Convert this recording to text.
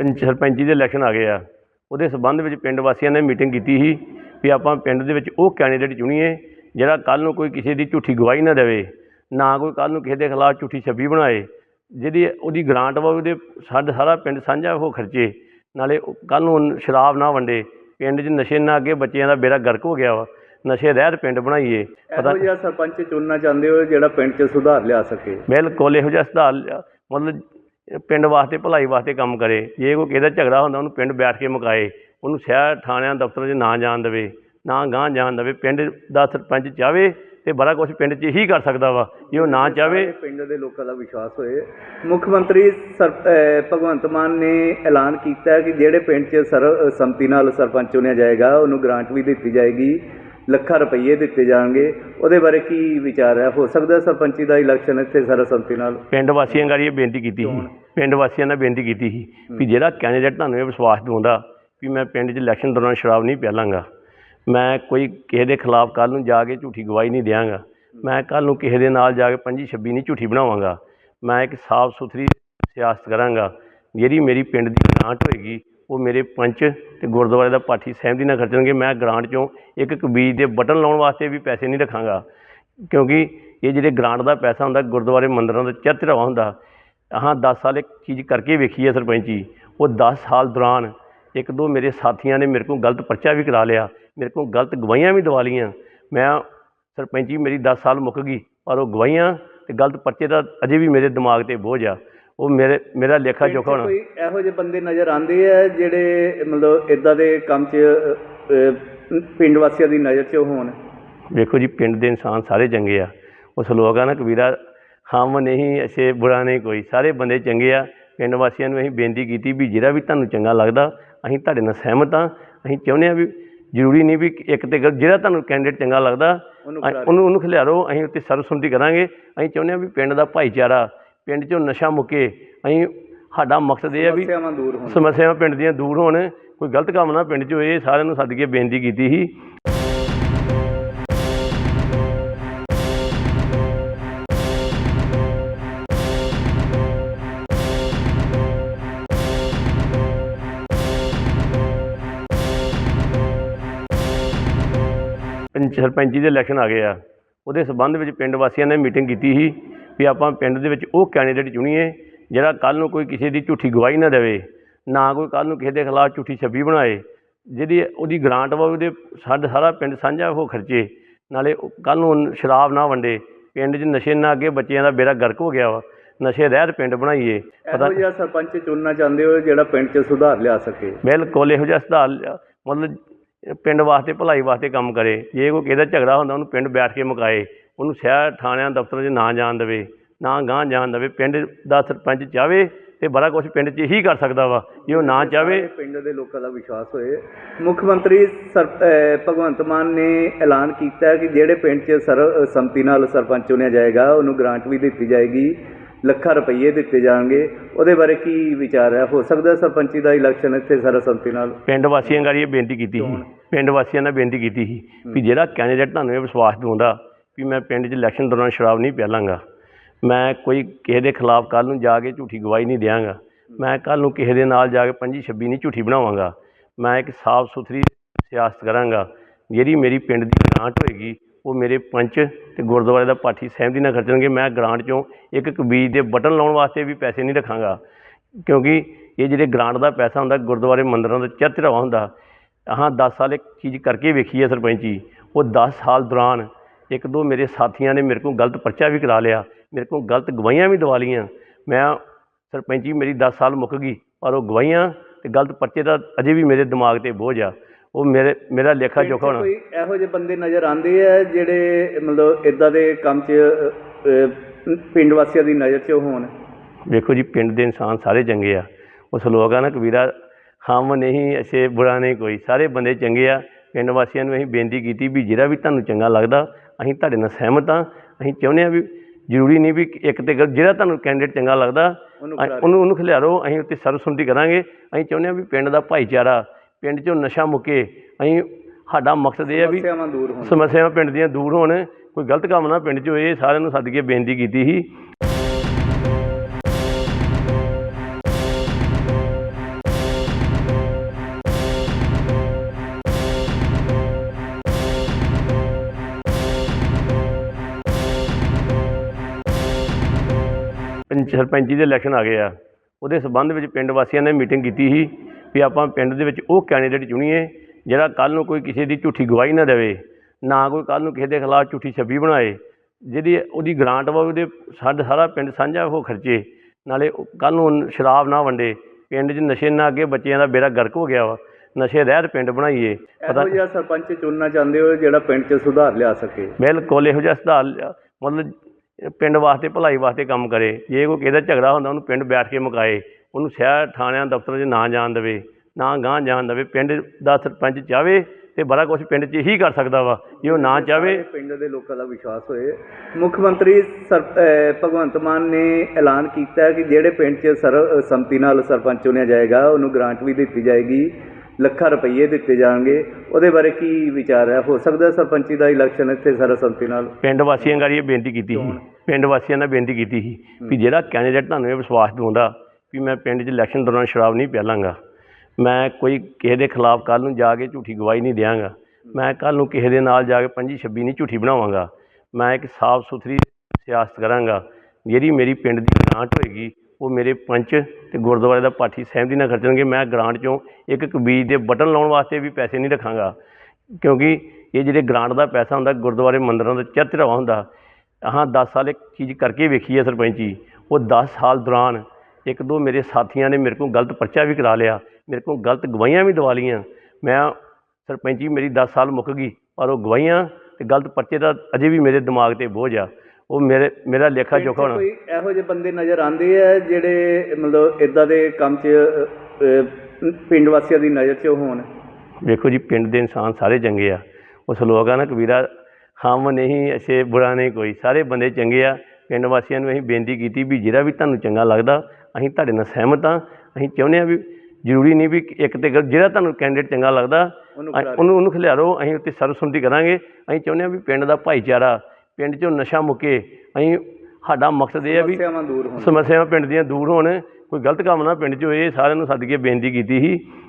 ਪੰਚ ਸਰਪੰਚੀ ਦੇ ਇਲੈਕਸ਼ਨ ਆ ਗਏ ਆ। ਉਹਦੇ ਸਬੰਧ ਵਿੱਚ ਪਿੰਡ ਵਾਸੀਆਂ ਨੇ ਮੀਟਿੰਗ ਕੀਤੀ ਸੀ ਵੀ ਆਪਾਂ ਪਿੰਡ ਦੇ ਵਿੱਚ ਉਹ ਕੈਂਡੀਡੇਟ ਚੁਣੀਏ ਜਿਹੜਾ ਕੱਲ ਨੂੰ ਕੋਈ ਕਿਸੇ ਦੀ ਝੂਠੀ ਗਵਾਹੀ ਨਾ ਦੇਵੇ ਨਾ ਕੋਈ ਕੱਲ ਨੂੰ ਕਿਸੇ ਦੇ ਖਿਲਾਫ ਝੂਠੀ ਛੱਬੀ ਬਣਾਏ ਜਿਹਦੀ ਉਹਦੀ ਗ੍ਰਾਂਟ ਵਾ ਉਹਦੇ ਸਾਡਾ ਸਾਰਾ ਪਿੰਡ ਸਾਂਝਾ ਉਹ ਖਰਚੇ ਨਾਲੇ ਕੱਲ ਨੂੰ ਸ਼ਰਾਬ ਨਾ ਵੰਡੇ ਪਿੰਡ 'ਚ ਨਸ਼ੇ ਨਾ ਅੱਗੇ ਬੱਚਿਆਂ ਦਾ ਬੇੜਾ ਗਰਕ ਹੋ ਗਿਆ ਵਾ ਨਸ਼ੇ ਰਹਿਤ ਪਿੰਡ ਬਣਾਈਏ। ਪਤਾ ਜਿਹਾ ਸਰਪੰਚ ਚੁਣਨਾ ਚਾਹੁੰਦੇ ਹੋ ਜਿਹੜਾ ਪਿੰਡ 'ਚ ਸੁਧਾਰ ਲਿਆ ਸਕੇ? ਬਿਲਕੁਲ ਇਹੋ ਜਿਹਾ ਸੁਧਾਰ ਲਿਆ- ਮਤਲਬ ਪਿੰਡ ਵਾਸਤੇ ਭਲਾਈ ਵਾਸਤੇ ਕੰਮ ਕਰੇ। ਜੇ ਕੋਈ ਕਿਸੇ ਦਾ ਝਗੜਾ ਹੁੰਦਾ ਉਹਨੂੰ ਪਿੰਡ ਬੈਠ ਕੇ ਮੁਕਾਏ। ਉਹਨੂੰ ਸ਼ਹਿਰ ਥਾਣਿਆਂ ਦਫ਼ਤਰਾਂ 'ਚ ਨਾ ਜਾਣ ਦੇਵੇ ਨਾ ਗਾਂਹ ਜਾਣ ਦੇਵੇ। ਪਿੰਡ ਦਾ ਸਰਪੰਚ ਚਾਹਵੇ ਤੇ ਬੜਾ ਕੁਝ ਪਿੰਡ 'ਚ ਹੀ ਕਰ ਸਕਦਾ ਵਾ। ਜੇ ਉਹ ਨਾ ਸਾਰੇ ਪਿੰਡ ਦੇ ਲੋਕਾਂ ਦਾ ਵਿਸ਼ਵਾਸ ਹੋਏ। ਮੁੱਖ ਮੰਤਰੀ ਸਰ ਭਗਵੰਤ ਮਾਨ ਨੇ ਐਲਾਨ ਕੀਤਾ ਕਿ ਜਿਹੜੇ ਪਿੰਡ 'ਚ ਸਰ ਸੰਮਤੀ ਨਾਲ ਸਰਪੰਚ ਚੁਣਿਆ ਜਾਏਗਾ ਉਹਨੂੰ ਗ੍ਰਾਂਟ ਵੀ ਦਿੱਤੀ ਜਾਏਗੀ। ਲੱਖਾਂ ਰੁਪਏ ਦਿੱਤੇ ਜਾਣਗੇ। ਉਹਦੇ ਬਾਰੇ ਕੀ ਵਿਚਾਰ ਹੈ? ਹੋ ਸਕਦਾ ਸਰਪੰਚੀ ਦਾ ਇਲੈਕਸ਼ਨ ਇੱਥੇ ਸਰਬਸੰਮਤੀ ਨਾਲ। ਪਿੰਡ ਵਾਸੀਆਂ ਗਾੜੀ ਇਹ ਬੇਨਤੀ ਕੀਤੀ ਸੀ। ਪਿੰਡ ਵਾਸੀਆਂ ਨੇ ਬੇਨਤੀ ਕੀਤੀ ਸੀ ਵੀ ਜਿਹੜਾ ਕੈਂਡੀਡੇਟ ਤੁਹਾਨੂੰ ਇਹ ਵਿਸ਼ਵਾਸ ਦਿਵਾਉਂਦਾ ਵੀ ਮੈਂ ਪਿੰਡ 'ਚ ਇਲੈਕਸ਼ਨ ਦੌਰਾਨ ਸ਼ਰਾਬ ਨਹੀਂ ਪਿਆਲਾਂਗਾ ਮੈਂ ਕੋਈ ਕਿਸੇ ਦੇ ਖਿਲਾਫ ਕੱਲ ਨੂੰ ਜਾ ਕੇ ਝੂਠੀ ਗਵਾਹੀ ਨਹੀਂ ਦਿਆਂਗਾ ਮੈਂ ਕੱਲ ਨੂੰ ਕਿਸੇ ਦੇ ਨਾਲ ਜਾ ਕੇ ਪੰਜੀ ਛੱਬੀ ਨਹੀਂ ਝੂਠੀ ਬਣਾਵਾਂਗਾ ਮੈਂ ਇੱਕ ਸਾਫ਼ ਸੁਥਰੀ ਸਿਆਸਤ ਕਰਾਂਗਾ ਜਿਹੜੀ ਮੇਰੀ ਪਿੰਡ ਦੀ ਗ੍ਰਾਂਟ ਹੋਏਗੀ ਉਹ ਮੇਰੇ ਪੰਚ ਤੇ ਗੁਰਦੁਆਰੇ ਦਾ ਪਾਠੀ ਸਹਿਮਤੀ ਨਾਲ ਖਰਚਣਗੇ। ਮੈਂ ਗ੍ਰਾਂਟ 'ਚੋਂ ਇੱਕ ਇੱਕ ਬੀਜ ਦੇ ਬਟਨ ਲਾਉਣ ਵਾਸਤੇ ਵੀ ਪੈਸੇ ਨਹੀਂ ਰੱਖਾਂਗਾ। ਕਿਉਂਕਿ ਇਹ ਜਿਹੜੇ ਗ੍ਰਾਂਟ ਦਾ ਪੈਸਾ ਹੁੰਦਾ, ਗੁਰਦੁਆਰੇ ਮੰਦਰਾਂ ਦਾ ਚਰਚਰਾਵਾ ਹੁੰਦਾ ਹਾਂ 10 ਸਾਲ ਇੱਕ ਚੀਜ਼ ਕਰਕੇ ਵੇਖੀ ਹੈ ਸਰਪੰਚੀ ਉਹ 10 ਸਾਲ ਦੌਰਾਨ ਇੱਕ ਦੋ ਮੇਰੇ ਸਾਥੀਆਂ ਨੇ ਮੇਰੇ ਕੋਲ ਗਲਤ ਪਰਚਾ ਵੀ ਕਰਾ ਲਿਆ, ਮੇਰੇ ਕੋਲ ਗਲਤ ਗਵਾਹੀਆਂ ਵੀ ਦਵਾ ਲਈਆਂ। ਮੈਂ ਸਰਪੰਚੀ ਮੇਰੀ 10 ਸਾਲ ਮੁੱਕ ਗਈ, ਪਰ ਉਹ ਗਵਾਹੀਆਂ ਤੇ ਗਲਤ ਪਰਚੇ ਦਾ ਅਜੇ ਵੀ ਮੇਰੇ ਦਿਮਾਗ ਤੇ ਬੋਝ ਆ। ਉਹ ਮੇਰੇ ਮੇਰਾ ਲੇਖਾ ਜੋਖਾ ਹੋਣਾ। ਕੋਈ ਇਹੋ ਜਿਹੇ ਬੰਦੇ ਨਜ਼ਰ ਆਉਂਦੇ ਆ ਜਿਹੜੇ ਮਤਲਬ ਇਦਾਂ ਦੇ ਕੰਮ 'ਚ ਪਿੰਡ ਵਾਸੀਆਂ ਦੀ ਨਜ਼ਰ 'ਚ ਹੋਣ? ਵੇਖੋ ਜੀ ਪਿੰਡ ਦੇ ਇਨਸਾਨ ਸਾਰੇ ਚੰਗੇ ਆ। ਉਹ ਸਲੋਕ ਆ ਨਾ ਕਬੀਰਾ ਹਮ ਨਹੀਂ ਅਛੇ ਬੁਰਾ ਨਹੀਂ ਕੋਈ। ਸਾਰੇ ਬੰਦੇ ਚੰਗੇ ਆ। ਪਿੰਡ ਵਾਸੀਆਂ ਨੂੰ ਅਸੀਂ ਬੇਨਤੀ ਕੀਤੀ ਵੀ ਜਿਹੜਾ ਵੀ ਤੁਹਾਨੂੰ ਚੰਗਾ ਲੱਗਦਾ ਅਸੀਂ ਤੁਹਾਡੇ ਨਾਲ ਸਹਿਮਤ ਆ। ਅਸੀਂ ਚਾਹੁੰਦੇ ਆ ਵੀ ਜ਼ਰੂਰੀ ਨਹੀਂ ਵੀ ਇੱਕ ਤੇ ਜਿਹੜਾ ਤੁਹਾਨੂੰ ਕੈਂਡੀਡੇਟ ਚੰਗਾ ਲੱਗਦਾ ਉਹਨੂੰ ਅਸੀਂ- ਉਹਨੂੰ ਉਹਨੂੰ ਖਿਲਾਰੋ। ਅਸੀਂ ਉੱਤੇ ਸਰਬਸੰਮਤੀ ਕਰਾਂਗੇ। ਅਸੀਂ ਚਾਹੁੰਦੇ ਆ ਵੀ ਪਿੰਡ ਦਾ ਭਾਈਚਾਰਾ ਪਿੰਡ 'ਚੋਂ ਨਸ਼ਾ ਮੁੱਕੇ ਅਸੀਂ ਸਾਡਾ ਮਕਸਦ ਇਹ ਆ ਵੀ ਸਮੱਸਿਆਵਾਂ ਦੂਰ ਹੋਣ। ਸਮੱਸਿਆਵਾਂ ਪਿੰਡ ਦੀਆਂ ਦੂਰ ਹੋਣ। ਕੋਈ ਗਲਤ ਕੰਮ ਨਾ ਪਿੰਡ 'ਚ ਹੋਏ ਸਾਰਿਆਂ ਨੂੰ ਸੱਦ ਕੇ ਬੇਨਤੀ ਕੀਤੀ ਸੀ। ਪੰਚ ਸਰਪੰਚੀ ਦੇ ਇਲੈਕਸ਼ਨ ਆ ਗਏ ਆ। ਉਹਦੇ ਸਬੰਧ ਵਿੱਚ ਪਿੰਡ ਵਾਸੀਆਂ ਨੇ ਮੀਟਿੰਗ ਕੀਤੀ ਸੀ। ਵੀ ਆਪਾਂ ਪਿੰਡ ਦੇ ਵਿੱਚ ਉਹ ਕੈਂਡੀਡੇਟ ਚੁਣੀਏ ਜਿਹੜਾ ਕੱਲ ਨੂੰ ਕੋਈ ਕਿਸੇ ਦੀ ਝੂਠੀ ਗਵਾਹੀ ਨਾ ਦੇਵੇ ਨਾ ਕੋਈ ਕੱਲ ਨੂੰ ਕਿਸੇ ਦੇ ਖਿਲਾਫ ਝੂਠੀ ਛੱਬੀ ਬਣਾਏ ਜਿਹਦੀ ਉਹਦੀ ਗ੍ਰਾਂਟ ਵਾ ਉਹਦੇ ਸਾਡਾ ਸਾਰਾ ਪਿੰਡ ਸਾਂਝਾ ਉਹ ਖਰਚੇ ਨਾਲੇ ਕੱਲ ਨੂੰ ਸ਼ਰਾਬ ਨਾ ਵੰਡੇ ਪਿੰਡ 'ਚ ਨਸ਼ੇ ਨਾ ਅੱਗੇ ਬੱਚਿਆਂ ਦਾ ਬੇੜਾ ਗਰਕ ਹੋ ਗਿਆ ਵਾ ਨਸ਼ੇ ਰਹਿਤ ਪਿੰਡ ਬਣਾਈਏ। ਪਤਾ ਇਹੋ ਜਿਹਾ ਸਰਪੰਚ ਚੁਣਨਾ ਚਾਹੁੰਦੇ ਹੋ ਜਿਹੜਾ ਪਿੰਡ 'ਚ ਸੁਧਾਰ ਲਿਆ ਸਕੇ? ਬਿਲਕੁਲ ਇਹੋ ਜਿਹਾ ਸੁਧਾਰ ਮਤਲਬ ਪਿੰਡ ਵਾਸਤੇ ਭਲਾਈ ਵਾਸਤੇ ਕੰਮ ਕਰੇ ਜੇ ਕੋਈ ਕਿਸੇ ਦਾ ਝਗੜਾ ਹੁੰਦਾ ਉਹਨੂੰ ਪਿੰਡ ਬੈਠ ਕੇ ਮੁਕਾਏ ਉਹਨੂੰ ਸ਼ਹਿਰ ਥਾਣਿਆਂ ਦਫ਼ਤਰਾਂ 'ਚ ਨਾ ਜਾਣ ਦੇਵੇ ਨਾ ਗਾਂਹ ਜਾਣ ਦੇਵੇ ਪਿੰਡ ਦਾ ਸਰਪੰਚ ਚਾਹਵੇ ਤੇ ਬੜਾ ਕੁਝ ਪਿੰਡ 'ਚ ਹੀ ਕਰ ਸਕਦਾ ਵਾ ਜੇ ਉਹ ਨਾ ਸਾਰੇ ਪਿੰਡ ਦੇ ਲੋਕਾਂ ਦਾ ਵਿਸ਼ਵਾਸ ਹੋਏ। ਮੁੱਖ ਮੰਤਰੀ ਸਰ ਭਗਵੰਤ ਮਾਨ ਨੇ ਐਲਾਨ ਕੀਤਾ ਕਿ ਜਿਹੜੇ ਪਿੰਡ 'ਚ ਸਰ ਸੰਮਤੀ ਨਾਲ ਸਰਪੰਚ ਚੁਣਿਆ ਜਾਏਗਾ ਉਹਨੂੰ ਗ੍ਰਾਂਟ ਵੀ ਦਿੱਤੀ ਜਾਏਗੀ ਲੱਖਾਂ ਰੁਪਏ ਦਿੱਤੇ ਜਾਣਗੇ। ਉਹਦੇ ਬਾਰੇ ਕੀ ਵਿਚਾਰ ਹੈ? ਹੋ ਸਕਦਾ ਸਰਪੰਚੀ ਦਾ ਇਲੈਕਸ਼ਨ ਇੱਥੇ ਸਰਬਸੰਮਤੀ ਨਾਲ। ਪਿੰਡ ਵਾਸੀਆਂ ਗਾੜੀ ਇਹ ਬੇਨਤੀ ਕੀਤੀ ਸੀ। ਪਿੰਡ ਵਾਸੀਆਂ ਨੇ ਬੇਨਤੀ ਕੀਤੀ ਸੀ ਵੀ ਜਿਹੜਾ ਕੈਂਡੀਡੇਟ ਤੁਹਾਨੂੰ ਇਹ ਵਿਸ਼ਵਾਸ ਦਿਵਾਉਂਦਾ ਵੀ ਮੈਂ ਪਿੰਡ 'ਚ ਇਲੈਕਸ਼ਨ ਦੌਰਾਨ ਸ਼ਰਾਬ ਨਹੀਂ ਪਿਆਲਾਂਗਾ। ਮੈਂ ਕੋਈ ਕਿਸੇ ਦੇ ਖਿਲਾਫ ਕੱਲ ਨੂੰ ਜਾ ਕੇ ਝੂਠੀ ਗਵਾਹੀ ਨਹੀਂ ਦਿਆਂਗਾ। ਮੈਂ ਕੱਲ ਨੂੰ ਕਿਸੇ ਦੇ ਨਾਲ ਜਾ ਕੇ ਪੰਜੀ ਛੱਬੀ ਨਹੀਂ ਝੂਠੀ ਬਣਾਵਾਂਗਾ। ਮੈਂ ਇੱਕ ਸਾਫ਼ ਸੁਥਰੀ ਸਿਆਸਤ ਕਰਾਂਗਾ। ਜਿਹੜੀ ਮੇਰੀ ਪਿੰਡ ਦੀ ਗ੍ਰਾਂਟ ਹੋਏਗੀ, ਉਹ ਮੇਰੇ ਪੰਚ ਤੇ ਗੁਰਦੁਆਰੇ ਦਾ ਪਾਠੀ ਸਹਿਮਤੀ ਨਾਲ ਖਰਚਣਗੇ। ਮੈਂ ਗ੍ਰਾਂਟ 'ਚੋਂ ਇੱਕ ਇੱਕ ਬੀਜ ਦੇ ਬਟਨ ਲਾਉਣ ਵਾਸਤੇ ਵੀ ਪੈਸੇ ਨਹੀਂ ਰੱਖਾਂਗਾ। ਕਿਉਂਕਿ ਇਹ ਜਿਹੜੇ ਗ੍ਰਾਂਟ ਦਾ ਪੈਸਾ ਹੁੰਦਾ, ਗੁਰਦੁਆਰੇ ਮੰਦਿਰਾਂ ਦਾ ਚਿਹਰਾ ਹੁੰਦਾ। ਹਾਂ 10 ਸਾਲ ਇੱਕ ਚੀਜ਼ ਕਰਕੇ ਵੇਖੀ ਹੈ ਸਰਪੰਚੀ। ਉਹ 10 ਸਾਲ ਦੌਰਾਨ ਇੱਕ ਦੋ ਮੇਰੇ ਸਾਥੀਆਂ ਨੇ ਮੇਰੇ ਕੋਲ ਗਲਤ ਪਰਚਾ ਵੀ ਕਰਾ ਲਿਆ ਮੇਰੇ ਕੋਲ ਗਲਤ ਗਵਾਹੀਆਂ ਵੀ ਦਵਾ ਲਈਆਂ। ਮੈਂ ਸਰਪੰਚੀ ਮੇਰੀ 10 ਸਾਲ ਮੁੱਕ ਗਈ ਪਰ ਉਹ ਗਵਾਹੀਆਂ ਤੇ ਗਲਤ ਪਰਚੇ ਦਾ ਅਜੇ ਵੀ ਮੇਰੇ ਦਿਮਾਗ ਤੇ ਬੋਝ ਆ। ਉਹ ਮੇਰੇ ਮੇਰਾ ਲੇਖਾ ਜੋਖਾ ਹੋਣਾ। ਕੋਈ ਇਹੋ ਜਿਹੇ ਬੰਦੇ ਨਜ਼ਰ ਆਉਂਦੇ ਆ ਜਿਹੜੇ ਮਤਲਬ ਇਦਾਂ ਦੇ ਕੰਮ 'ਚ ਪਿੰਡ ਵਾਸੀਆਂ ਦੀ ਨਜ਼ਰ 'ਚ ਹੋਣ? ਵੇਖੋ ਜੀ ਪਿੰਡ ਦੇ ਇਨਸਾਨ ਸਾਰੇ ਚੰਗੇ ਆ। ਉਹ ਸਲੋਕ ਆ ਨਾ ਕਬੀਰਾ ਹਮ ਨਹੀਂ ਅਛੇ ਬੁਰਾ ਨਹੀਂ ਕੋਈ। ਸਾਰੇ ਬੰਦੇ ਚੰਗੇ ਆ। ਪਿੰਡ ਵਾਸੀਆਂ ਨੂੰ ਅਸੀਂ ਬੇਨਤੀ ਕੀਤੀ ਵੀ ਜਿਹੜਾ ਵੀ ਤੁਹਾਨੂੰ ਚੰਗਾ ਲੱਗਦਾ ਅਸੀਂ ਤੁਹਾਡੇ ਨਾਲ ਸਹਿਮਤ ਆ ਅਸੀਂ ਚਾਹੁੰਦੇ ਆ ਵੀ ਜ਼ਰੂਰੀ ਨਹੀਂ ਵੀ ਇੱਕ ਤੇ ਗੱਲ- ਜਿਹੜਾ ਤੁਹਾਨੂੰ ਕੈਂਡੀਡੇਟ ਚੰਗਾ ਲੱਗਦਾ ਉਹਨੂੰ ਉਹਨੂੰ ਉਹਨੂੰ ਖਿਲਾਰੋ। ਅਸੀਂ ਉੱਤੇ ਸਰਬਸੰਮਤੀ ਕਰਾਂਗੇ। ਅਸੀਂ ਚਾਹੁੰਦੇ ਆ ਵੀ ਪਿੰਡ ਦਾ ਭਾਈਚਾਰਾ ਪਿੰਡ 'ਚੋਂ ਨਸ਼ਾ ਮੁੱਕੇ ਅਸੀਂ ਸਾਡਾ ਮਕਸਦ ਇਹ ਆ ਵੀ ਸਮੱਸਿਆਵਾਂ ਦੂਰ ਹੋਣ। ਸਮੱਸਿਆਵਾਂ ਪਿੰਡ ਦੀਆਂ ਦੂਰ ਹੋਣ। ਕੋਈ ਗਲਤ ਕੰਮ ਨਾ ਪਿੰਡ 'ਚ ਹੋਏ ਸਾਰਿਆਂ ਨੂੰ ਸੱਦ ਕੇ ਬੇਨਤੀ ਕੀਤੀ ਸੀ। ਸਰਪੰਚੀ ਦੇ ਇਲੈਕਸ਼ਨ ਆ ਗਏ ਆ ਉਹਦੇ ਸਬੰਧ ਵਿੱਚ ਪਿੰਡ ਵਾਸੀਆਂ ਨੇ ਮੀਟਿੰਗ ਕੀਤੀ ਸੀ ਵੀ ਆਪਾਂ ਪਿੰਡ ਦੇ ਵਿੱਚ ਉਹ ਕੈਂਡੀਡੇਟ ਚੁਣੀਏ ਜਿਹੜਾ ਕੱਲ ਨੂੰ ਕੋਈ ਕਿਸੇ ਦੀ ਝੂਠੀ ਗਵਾਹੀ ਨਾ ਦੇਵੇ ਨਾ ਕੋਈ ਕੱਲ ਨੂੰ ਕਿਸੇ ਦੇ ਖਿਲਾਫ ਝੂਠੀ ਛੱਬੀ ਬਣਾਏ ਜਿਹਦੀ ਉਹਦੀ ਗ੍ਰਾਂਟ ਵਾ ਉਹਦੇ ਸਾਡਾ ਸਾਰਾ ਪਿੰਡ ਸਾਂਝਾ ਉਹ ਖਰਚੇ ਨਾਲੇ ਕੱਲ ਨੂੰ ਸ਼ਰਾਬ ਨਾ ਵੰਡੇ ਪਿੰਡ 'ਚ ਨਸ਼ੇ ਨਾ ਅੱਗੇ ਬੱਚਿਆਂ ਦਾ ਬੇੜਾ ਗਰਕ ਹੋ ਗਿਆ ਵਾ ਨਸ਼ੇ ਰਹਿਤ ਪਿੰਡ ਬਣਾਈਏ ਪਤਾ ਜਿਹਾ ਸਰਪੰਚ ਚੁਣਨਾ ਚਾਹੁੰਦੇ ਹੋ ਜਿਹੜਾ ਪਿੰਡ 'ਚ ਸੁਧਾਰ ਲਿਆ ਸਕੇ? ਬਿਲਕੁਲ ਇਹੋ ਜਿਹਾ ਸੁਧਾਰ ਲਿਆ- ਮਤਲਬ ਪਿੰਡ ਵਾਸਤੇ ਭਲਾਈ ਵਾਸਤੇ ਕੰਮ ਕਰੇ। ਜੇ ਕੋਈ ਕਿਸੇ ਦਾ ਝਗੜਾ ਹੁੰਦਾ ਉਹਨੂੰ ਪਿੰਡ ਬੈਠ ਕੇ ਮੁਕਾਏ। ਉਹਨੂੰ ਸ਼ਹਿਰ ਥਾਣਿਆਂ ਦਫ਼ਤਰਾਂ 'ਚ ਨਾ ਜਾਣ ਦੇਵੇ ਨਾ ਗਾਂਹ ਜਾਣ ਦੇਵੇ। ਪਿੰਡ ਦਾ ਸਰਪੰਚ ਚਾਹਵੇ ਤੇ ਬੜਾ ਕੁਝ ਪਿੰਡ 'ਚ ਹੀ ਕਰ ਸਕਦਾ ਵਾ ਜੇ ਉਹ ਨਾ ਸਾਰੇ ਪਿੰਡ ਦੇ ਲੋਕਾਂ ਦਾ ਵਿਸ਼ਵਾਸ ਹੋਏ। ਮੁੱਖ ਮੰਤਰੀ ਭਗਵੰਤ ਮਾਨ ਨੇ ਐਲਾਨ ਕੀਤਾ ਕਿ ਜਿਹੜੇ ਪਿੰਡ 'ਚ ਸਰ ਸੰਮਤੀ ਨਾਲ ਸਰਪੰਚ ਚੁਣਿਆ ਜਾਏਗਾ ਉਹਨੂੰ ਗ੍ਰਾਂਟ ਵੀ ਦਿੱਤੀ ਜਾਏਗੀ। ਲੱਖਾਂ ਰੁਪਏ ਦਿੱਤੇ ਜਾਣਗੇ। ਉਹਦੇ ਬਾਰੇ ਕੀ ਵਿਚਾਰ ਹੈ? ਹੋ ਸਕਦਾ ਸਰਪੰਚੀ ਦਾ ਇਲੈਕਸ਼ਨ ਇੱਥੇ ਸਰਬਸੰਮਤੀ ਨਾਲ। ਪਿੰਡ ਵਾਸੀਆਂ ਗਾਰੀ ਇਹ ਬੇਨਤੀ ਕੀਤੀ ਸੀ। ਪਿੰਡ ਵਾਸੀਆਂ ਨਾਲ ਬੇਨਤੀ ਕੀਤੀ ਸੀ ਵੀ ਜਿਹੜਾ ਕੈਂਡੀਡੇਟ ਤੁਹਾਨੂੰ ਇਹ ਵਿਸ਼ਵਾਸ ਦਿਵਾਉਂਦਾ ਵੀ ਮੈਂ ਪਿੰਡ 'ਚ ਇਲੈਕਸ਼ਨ ਦੌਰਾਨ ਸ਼ਰਾਬ ਨਹੀਂ ਪਿਆਲਾਂਗਾ ਮੈਂ ਕੋਈ ਕਿਸੇ ਦੇ ਖਿਲਾਫ ਕੱਲ ਨੂੰ ਜਾ ਕੇ ਝੂਠੀ ਗਵਾਹੀ ਨਹੀਂ ਦਿਆਂਗਾ ਮੈਂ ਕੱਲ ਨੂੰ ਕਿਸੇ ਦੇ ਨਾਲ ਜਾ ਕੇ ਪੰਜੀ ਛੱਬੀ ਨਹੀਂ ਝੂਠੀ ਬਣਾਵਾਂਗਾ ਮੈਂ ਇੱਕ ਸਾਫ਼ ਸੁਥਰੀ ਸਿਆਸਤ ਕਰਾਂਗਾ ਜਿਹੜੀ ਮੇਰੀ ਪਿੰਡ ਦੀ ਗ੍ਰਾਂਟ ਹੋਏਗੀ ਉਹ ਮੇਰੇ ਪੰਚ ਤੇ ਗੁਰਦੁਆਰੇ ਦਾ ਪਾਠੀ ਸਹਿਮਤੀ ਨਾਲ ਖਰਚਣਗੇ। ਮੈਂ ਗ੍ਰਾਂਟ 'ਚੋਂ ਇੱਕ ਇੱਕ ਬੀਜ ਦੇ ਬਟਨ ਲਾਉਣ ਵਾਸਤੇ ਵੀ ਪੈਸੇ ਨਹੀਂ ਰੱਖਾਂਗਾ। ਕਿਉਂਕਿ ਇਹ ਜਿਹੜੇ ਗ੍ਰਾਂਟ ਦਾ ਪੈਸਾ ਹੁੰਦਾ, ਗੁਰਦੁਆਰੇ ਮੰਦਰਾਂ ਦਾ ਚਰਚਰਾਵਾ ਹੁੰਦਾ ਹਾਂ 10 ਸਾਲ ਇੱਕ ਚੀਜ਼ ਕਰਕੇ ਵੇਖੀ ਹੈ ਸਰਪੰਚੀ ਉਹ 10 ਸਾਲ ਦੌਰਾਨ ਇੱਕ ਦੋ ਮੇਰੇ ਸਾਥੀਆਂ ਨੇ ਮੇਰੇ ਕੋਲ ਗਲਤ ਪਰਚਾ ਵੀ ਕਰਾ ਲਿਆ, ਮੇਰੇ ਕੋਲ ਗਲਤ ਗਵਾਹੀਆਂ ਵੀ ਦਵਾ ਲਈਆਂ। ਮੈਂ ਸਰਪੰਚੀ ਮੇਰੀ 10 ਸਾਲ ਮੁੱਕ ਗਈ, ਪਰ ਉਹ ਗਵਾਹੀਆਂ ਤੇ ਗਲਤ ਪਰਚੇ ਦਾ ਅਜੇ ਵੀ ਮੇਰੇ ਦਿਮਾਗ ਤੇ ਬੋਝ ਆ। ਉਹ ਮੇਰੇ ਮੇਰਾ ਲੇਖਾ ਜੋਖਾ ਹੋਣਾ। ਕੋਈ ਇਹੋ ਜਿਹੇ ਬੰਦੇ ਨਜ਼ਰ ਆਉਂਦੇ ਆ ਜਿਹੜੇ ਮਤਲਬ ਇਦਾਂ ਦੇ ਕੰਮ 'ਚ ਅਹ, ਪਿੰਡ ਵਾਸੀਆਂ ਦੀ ਨਜ਼ਰ 'ਚ ਹੋਣ? ਵੇਖੋ ਜੀ ਪਿੰਡ ਦੇ ਇਨਸਾਨ ਸਾਰੇ ਚੰਗੇ ਆ। ਉਹ ਸਲੋਕ ਆ ਨਾ ਕਬੀਰਾ ਹਮ ਨਹੀਂ ਅਛੇ ਬੁਰਾ ਨਹੀਂ ਕੋਈ। ਸਾਰੇ ਬੰਦੇ ਚੰਗੇ ਆ। ਪਿੰਡ ਵਾਸੀਆਂ ਨੂੰ ਅਸੀਂ ਬੇਨਤੀ ਕੀਤੀ ਵੀ ਜਿਹੜਾ ਵੀ ਤੁਹਾਨੂੰ ਚੰਗਾ ਲੱਗਦਾ ਅਸੀਂ ਤੁਹਾਡੇ ਨਾਲ ਸਹਿਮਤ ਆ ਅਸੀਂ ਚਾਹੁੰਦੇ ਆ ਵੀ ਜ਼ਰੂਰੀ ਨਹੀਂ ਵੀ ਇੱਕ ਤੇ ਗੱਲ- ਜਿਹੜਾ ਤੁਹਾਨੂੰ ਕੈਂਡੀਡੇਟ ਚੰਗਾ ਲੱਗਦਾ ਉਹਨੂੰ ਅਸੀਂ- ਖਿਲਾਰੋ। ਉਹਨੂੰ ਉਹਨੂੰ ਖਿਲਾਰੋ। ਅਸੀਂ ਉੱਤੇ ਸਰਬਸੰਮਤੀ ਕਰਾਂਗੇ। ਅਸੀਂ ਚਾਹੁੰਦੇ ਆ ਵੀ ਪਿੰਡ ਦਾ ਭਾਈਚਾਰਾ ਪਿੰਡ 'ਚੋਂ ਨਸ਼ਾ ਮੁੱਕੇ ਅਸੀਂ ਸਾਡਾ ਮਕਸਦ ਇਹ ਆ ਵੀ ਸਮੱਸਿਆਵਾਂ ਦੂਰ ਹੋਣ। ਸਮੱਸਿਆਵਾਂ ਪਿੰਡ ਦੀਆਂ ਦੂਰ ਹੋਣ। ਕੋਈ ਗਲਤ ਕੰਮ ਨਾ ਪਿੰਡ 'ਚ ਹੋਏ ਸਾਰਿਆਂ ਨੂੰ ਸੱਦ ਕੇ ਬੇਨਤੀ ਕੀਤੀ ਸੀ।